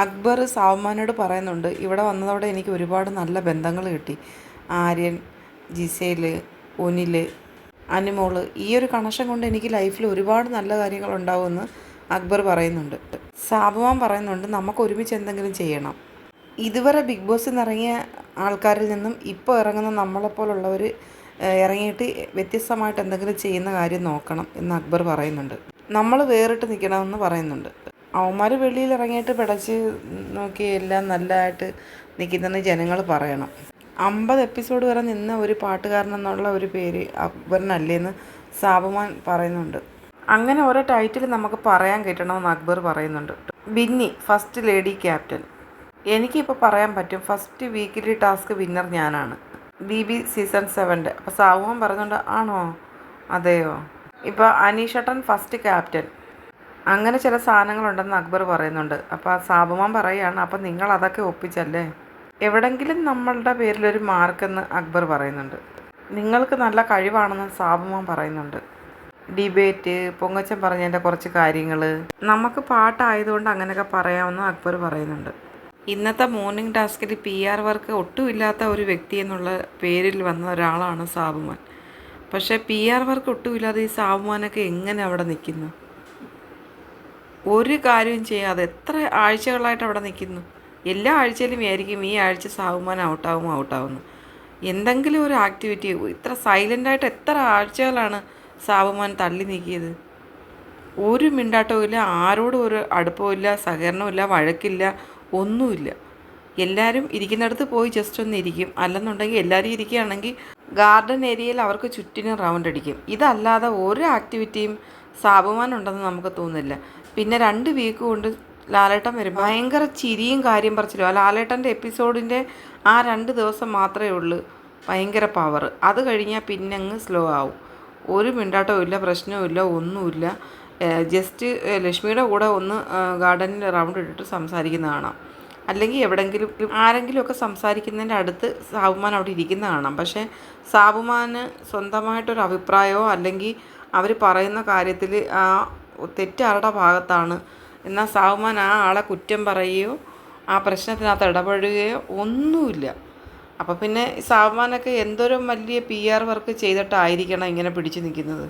അക്ബർ സാവ്മാനോട് പറയുന്നുണ്ട് ഇവിടെ വന്നതോടെ എനിക്ക് ഒരുപാട് നല്ല ബന്ധങ്ങൾ കിട്ടി. ആര്യൻ ജിസേൽ ഒനിൽ അനുമോൾ ഈ ഒരു കണക്ഷൻ കൊണ്ട് എനിക്ക് ലൈഫിൽ ഒരുപാട് നല്ല കാര്യങ്ങൾ ഉണ്ടാവുമെന്ന് അക്ബർ പറയുന്നുണ്ട്. സാബുമാൻ പറയുന്നുണ്ട് നമുക്ക് ഒരുമിച്ച് എന്തെങ്കിലും ചെയ്യണം. ഇതുവരെ ബിഗ് ബോസിൽ ഇറങ്ങിയ ആൾക്കാരിൽ നിന്നും ഇപ്പോൾ ഇറങ്ങുന്ന നമ്മളെപ്പോലുള്ളവർ ഇറങ്ങിയിട്ട് വ്യത്യസ്തമായിട്ട് എന്തെങ്കിലും ചെയ്യുന്ന കാര്യം നോക്കണം എന്ന് അക്ബർ പറയുന്നുണ്ട്. നമ്മൾ വേറിട്ട് നിൽക്കണമെന്ന് പറയുന്നുണ്ട്. അവന്മാർ വെളിയിൽ ഇറങ്ങിയിട്ട് പിടച്ച് നോക്കി എല്ലാം നല്ലതായിട്ട് നിൽക്കുന്നെന്ന് ജനങ്ങൾ പറയണം. അമ്പത് എപ്പിസോഡ് വരെ നിന്ന ഒരു പാട്ടുകാരൻ എന്നുള്ള ഒരു പേര് അക്ബറിനല്ലേന്ന് സാബുമാൻ പറയുന്നുണ്ട്. അങ്ങനെ ഓരോ ടൈറ്റിൽ നമുക്ക് പറയാൻ കിട്ടണമെന്ന് അക്ബർ പറയുന്നുണ്ട്. ബിന്നി ഫസ്റ്റ് ലേഡി ക്യാപ്റ്റൻ എനിക്കിപ്പോൾ പറയാൻ പറ്റും ഫസ്റ്റ് വീക്കിലി ടാസ്ക് വിന്നർ ഞാനാണ്. ബി ബി സീസൺ സെവന്റെ അപ്പോൾ സാവുമാൻ പറയുന്നുണ്ട് ആണോ? അതെയോ? ഇപ്പോൾ അനീഷട്ടൻ ഫസ്റ്റ് ക്യാപ്റ്റൻ അങ്ങനെ ചില സാധനങ്ങളുണ്ടെന്ന് അക്ബർ പറയുന്നുണ്ട്. അപ്പോൾ സാബുമാൻ പറയുകയാണ് അപ്പം നിങ്ങൾ അതൊക്കെ ഒപ്പിച്ചല്ലേ? എവിടെങ്കിലും നമ്മളുടെ പേരിലൊരു മാർക്കെന്ന് അക്ബർ പറയുന്നുണ്ട്. നിങ്ങൾക്ക് നല്ല കഴിവാണെന്ന് സാബുമാൻ പറയുന്നുണ്ട്. ഡിബേറ്റ് പൊങ്ങച്ചൻ പറഞ്ഞതിന്റെ കുറച്ച് കാര്യങ്ങൾ നമുക്ക് പാട്ടായതുകൊണ്ട് അങ്ങനെയൊക്കെ പറയാമെന്ന് അക്ബർ പറയുന്നുണ്ട്. ഇന്നത്തെ മോർണിംഗ് ടാസ്കിൽ പി ആർ വർക്ക് ഒട്ടുമില്ലാത്ത ഒരു വ്യക്തി എന്നുള്ള പേരിൽ വന്ന ഒരാളാണ് സാബുമാൻ. പക്ഷേ പി ആർ വർക്ക് ഒട്ടുമില്ലാതെ ഈ സാബുമാനൊക്കെ എങ്ങനെ അവിടെ നിൽക്കുന്നു? ഒരു കാര്യവും ചെയ്യാതെ എത്ര ആഴ്ചകളായിട്ട് അവിടെ നിൽക്കുന്നു. എല്ലാ ആഴ്ചയിലും ആയിരിക്കും ഈ ആഴ്ച സാവുമാൻ ഔട്ടാവും ഔട്ടാവുന്നു. എന്തെങ്കിലും ഒരു ആക്ടിവിറ്റി ഇത്ര സൈലന്റായിട്ട് എത്ര ആഴ്ചകളാണ് സാവുമാൻ തള്ളി നീക്കിയത്? ഒരു മിണ്ടാട്ടവും ഇല്ല ആരോടും ഒരു അടുപ്പമില്ല സഹകരണമില്ല വഴക്കില്ല ഒന്നുമില്ല. എല്ലാവരും ഇരിക്കുന്നിടത്ത് പോയി ജസ്റ്റ് ഒന്ന് ഇരിക്കും. അല്ലെന്നുണ്ടെങ്കിൽ എല്ലാവരും ഇരിക്കുകയാണെങ്കിൽ ഗാർഡൻ ഏരിയയിൽ അവർക്ക് ചുറ്റിനും റൗണ്ട് അടിക്കും. ഇതല്ലാതെ ഒരു ആക്ടിവിറ്റിയും സാബുമാൻ ഉണ്ടെന്ന് നമുക്ക് തോന്നുന്നില്ല. പിന്നെ രണ്ട് വീക്ക് കൊണ്ട് ലാലേട്ടൻ വരും. ഭയങ്കര ചിരിയും കാര്യം പറച്ചിലും. ആ ലാലേട്ടന്റെ എപ്പിസോഡിന്റെ ആ രണ്ട് ദിവസം മാത്രമേ ഉള്ളൂ ഭയങ്കര പവർ അത് കഴിഞ്ഞാൽ പിന്നെ അങ്ങ് സ്ലോ ആവും. ഒരു മിണ്ടാട്ടവും ഇല്ല പ്രശ്നവും ഇല്ല ഒന്നുമില്ല ജസ്റ്റ് ലക്ഷ്മിയുടെ കൂടെ ഒന്ന് ഗാർഡനിൽ റൗണ്ട് ഇട്ടിട്ട് സംസാരിക്കുന്ന കാണാം. അല്ലെങ്കിൽ എവിടെങ്കിലും ആരെങ്കിലുമൊക്കെ സംസാരിക്കുന്നതിന്റെ അടുത്ത് സാബുമാൻ അവിടെ ഇരിക്കുന്ന കാണാം. പക്ഷേ സാബുമാന് സ്വന്തമായിട്ടൊരു അഭിപ്രായമോ അല്ലെങ്കിൽ അവർ പറയുന്ന കാര്യത്തിൽ ആ തെറ്റ് ആരുടെ ഭാഗത്താണ്. എന്നാൽ സാവുമാൻ ആ ആളെ കുറ്റം പറയുകയോ ആ പ്രശ്നത്തിനകത്ത് ഇടപെടുകയോ ഒന്നുമില്ല. അപ്പോൾ പിന്നെ സാവുമാനൊക്കെ എന്തോരം വലിയ പി ആർ വർക്ക് ചെയ്തിട്ടായിരിക്കണം ഇങ്ങനെ പിടിച്ചു നിൽക്കുന്നത്?